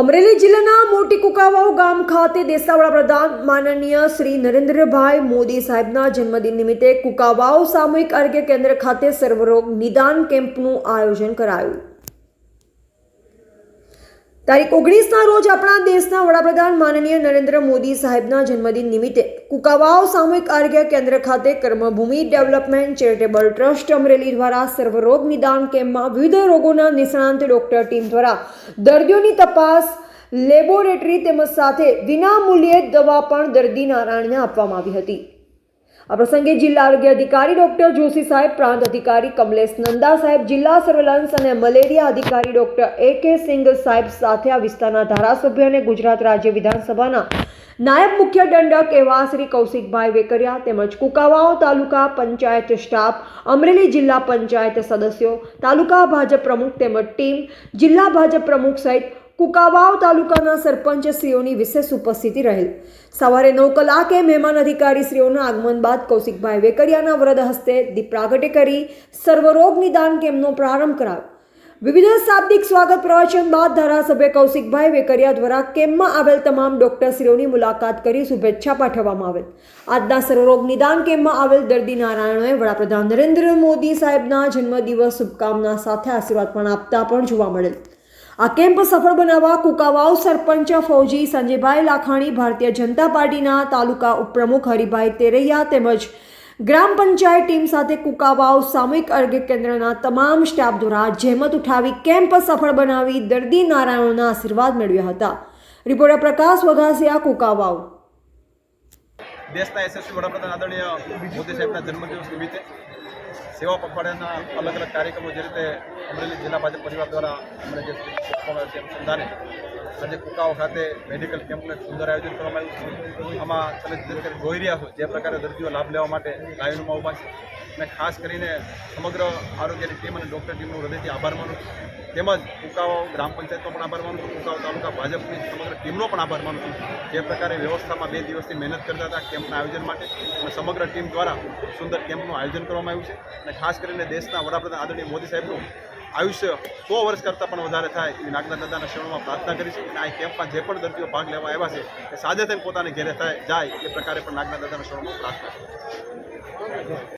અમરેલી જિલ્લાના મોટી કુકાવાવ ગામ ખાતે દેશના પ્રધાન માનનીય શ્રી નરેન્દ્રભાઈ મોદી સાહેબના જન્મદિન નિમિત્તે કુકાવાવ સામૂહિક આરોગ્ય કેન્દ્ર ખાતે સર્વરોગ નિદાન કેમ્પનું આયોજન કરાયું. તારીખ ઓગણીસના રોજ આપણા દેશના વડાપ્રધાન માનનીય નરેન્દ્ર મોદી સાહેબના જન્મદિન નિમિત્તે કુકાવાવ સામૂહિક આરોગ્ય કેન્દ્ર ખાતે Karmabhoomi development charitable trust Amreli દ્વારા સર્વરોગ નિદાન કેમ્પમાં વિવિધ રોગોના નિષ્ણાંત ડોક્ટર ટીમ દ્વારા દર્દીઓની તપાસ, લેબોરેટરી તેમજ સાથે વિનામૂલ્યે દવા પણ દર્દી નારાયણને આપવામાં આવી હતી. આ પ્રસંગે જિલ્લા આરોગ્ય અધિકારી ડોક્ટર જોશી સાહેબ, પ્રાંત અધિકારી કમલેશ નંદા સાહેબ, જિલ્લા સર્વેલન્સ અને મલેરિયા અધિકારી ડોક્ટર એ કે સિંઘ સાહેબ સાથે આ વિસ્તારના ધારાસભ્ય અને ગુજરાત રાજ્ય વિધાનસભાના નાયબ મુખ્ય દંડક એવા શ્રી કૌશિકભાઈ વેકરિયા તેમજ કુકાવાવ તાલુકા પંચાયત સ્ટાફ, અમરેલી જિલ્લા પંચાયત સદસ્યો, તાલુકા ભાજપ પ્રમુખ તેમજ ટીમ, જિલ્લા ભાજપ પ્રમુખ સહિત કુકાવાવ તાલુકાના સરપંચશ્રીઓની વિશેષ ઉપસ્થિતિ રહેલ. સવારે નવ કલાકે મહેમાન અધિકારીશ્રીઓના આગમન બાદ કૌશિકભાઈ વેકરિયાના વ્રત હસ્તે દીપ પ્રાગટ્ય કરી સર્વરોગ નિદાન કેમ્પનો પ્રારંભ કરાવ્યો વિવિધ શાબ્દિક સ્વાગત પ્રવચન બાદ ધારાસભ્ય કૌશિકભાઈ વેકરિયા દ્વારા કેમ્પમાં આવેલ તમામ ડોક્ટરશ્રીઓની મુલાકાત કરી શુભેચ્છા પાઠવવામાં આવેલ. આજના સર્વરોગ નિદાન કેમ્પમાં આવેલ દર્દી નારાયણોએ વડાપ્રધાન નરેન્દ્ર મોદી સાહેબના જન્મદિવસ શુભકામના સાથે આશીર્વાદ પણ આપતા પણ જોવા મળેલ. આ કેમ્પ સફળ બનાવવા કુકાવાવ સરપંચ ફૌજી સંજયભાઈ લાખાણી ભારતીય જનતા પાર્ટીના તાલુકા ઉપપ્રમુખ હરિભાઈ તેરૈયા તેમજ ગ્રામ પંચાયત ટીમ સાથે કુકાવાવ સામૂહિક આરોગ્ય કેન્દ્રના તમામ સ્ટાફ દ્વારા જહેમત ઉઠાવી કેમ્પ સફળ બનાવી દર્દી નારાયણોના આશીર્વાદ મેળવ્યા હતા. રિપોર્ટર પ્રકાશ વઘાસિયા, કુકાવાવ. દેશના યશસ્વી વડાપ્રધાન આદરણીય મોદી સાહેબના જન્મદિવસ નિમિત્તે સેવા પખવાડિયાના અલગ અલગ કાર્યક્રમો જે રીતે અમરેલી જિલ્લા ભાજપ પરિવાર દ્વારા અમને જે આપવામાં આવ્યો છે અનુસંધાને આજે કુકાઓ ખાતે મેડિકલ કેમ્પનું એક સુંદર આયોજન કરવામાં આવ્યું છે. આમાં તમે જોઈ રહ્યા છો જે પ્રકારે દર્દીઓ લાભ લેવા માટે લાઈનમાં ઊભા છે. અને ખાસ કરીને સમગ્ર આરોગ્યની ટીમ અને ડૉક્ટર ટીમનો હૃદયથી આભાર માનું તેમજ કુકાઓ ગ્રામ પંચાયતનો પણ આભાર માનું છું. કુકાઓ તાલુકા ભાજપની સમગ્ર ટીમનો પણ આભાર માનું છું. જે પ્રકારે વ્યવસ્થામાં બે દિવસથી મહેનત કરતા હતા કેમ્પના આયોજન માટે અને સમગ્ર ટીમ દ્વારા સુંદર કેમ્પનું આયોજન કરવામાં આવ્યું છે. અને ખાસ કરીને દેશના વડાપ્રધાન આદરણીય મોદી સાહેબનું આયુષ્ય સો વર્ષ કરતાં પણ વધારે થાય એવી નાગના દાદાના શરણમાં પ્રાર્થના કરી છે. અને આ કેમ્પમાં જે પણ દર્દીઓ ભાગ લેવા આવ્યા છે, એ સાદે થઈને પોતાને ઘેરે થાય, જાય એ પ્રકારે પણ નાગના દાદાના શરણમાં પ્રાર્થના છે.